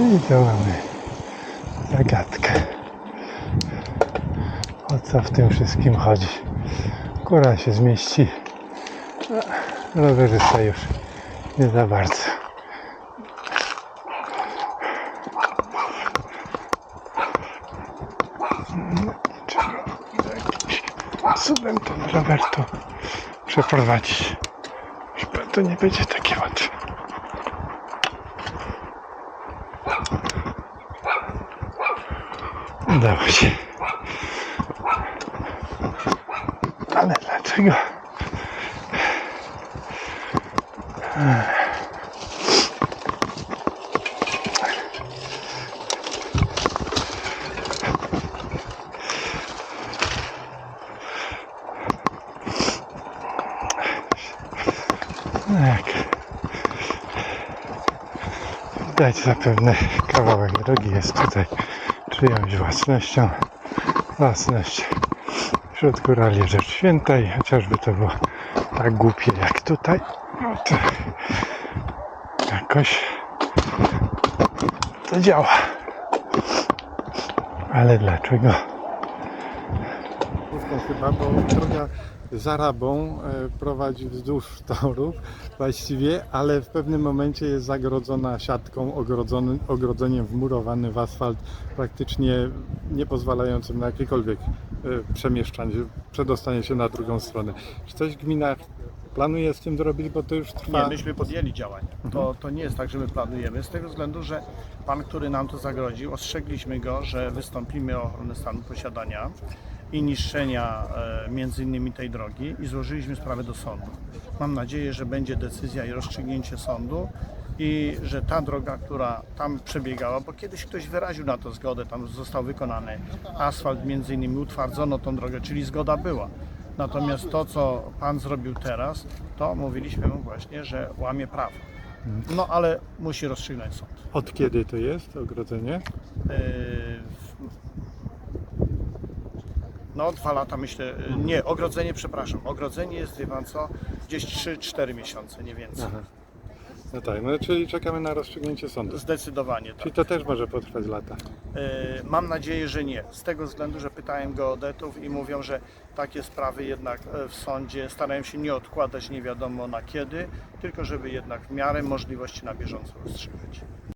I tu mamy zagadkę. O co w tym wszystkim chodzi? Góra się zmieści. Rowerzysta już nie za bardzo. No, cudem ten rower tu przeprowadzić. Chyba to nie będzie takie łatwe. Udało się. Ale dlaczego? Tak. Widać zapewne kawałek drogi jest tutaj czyjąś własnością. Własność wśród górali rzecz święta i chociażby to było tak głupie jak tutaj, no to jakoś to działa. Ale dlaczego? chyba, bo droga za Rabą e, prowadzi wzdłuż torów właściwie, ale w pewnym momencie jest zagrodzona siatką, ogrodzony, ogrodzeniem wmurowanym w asfalt, praktycznie nie pozwalającym na jakiekolwiek e, przemieszczanie, przedostanie się na drugą stronę. Czy coś gmina planuje z tym zrobić, bo to już trwa... Nie, myśmy podjęli działania. To, to nie jest tak, że my planujemy, z tego względu, że pan, który nam to zagrodził, ostrzegliśmy go, że wystąpimy o ochronę stanu posiadania i niszczenia e, między innymi tej drogi i złożyliśmy sprawę do sądu. Mam nadzieję, że będzie decyzja i rozstrzygnięcie sądu i że ta droga, która tam przebiegała, bo kiedyś ktoś wyraził na to zgodę, tam został wykonany asfalt, między innymi utwardzono tą drogę, czyli zgoda była. Natomiast to, co Pan zrobił teraz, to mówiliśmy mu właśnie, że łamie prawo. No ale musi rozstrzygnąć sąd. Od kiedy to jest ogrodzenie? Yy, No dwa lata myślę, nie, ogrodzenie, przepraszam, ogrodzenie jest, wie Pan co, gdzieś 3-4 miesiące, nie więcej. Aha. No tak, no czyli czekamy na rozstrzygnięcie sądu. Zdecydowanie tak. Czyli to też może potrwać lata. Yy, Mam nadzieję, że nie. Z tego względu, że pytałem geodetów i mówią, że takie sprawy jednak e, w sądzie starają się nie odkładać nie wiadomo na kiedy, tylko żeby jednak w miarę możliwości na bieżąco rozstrzygać.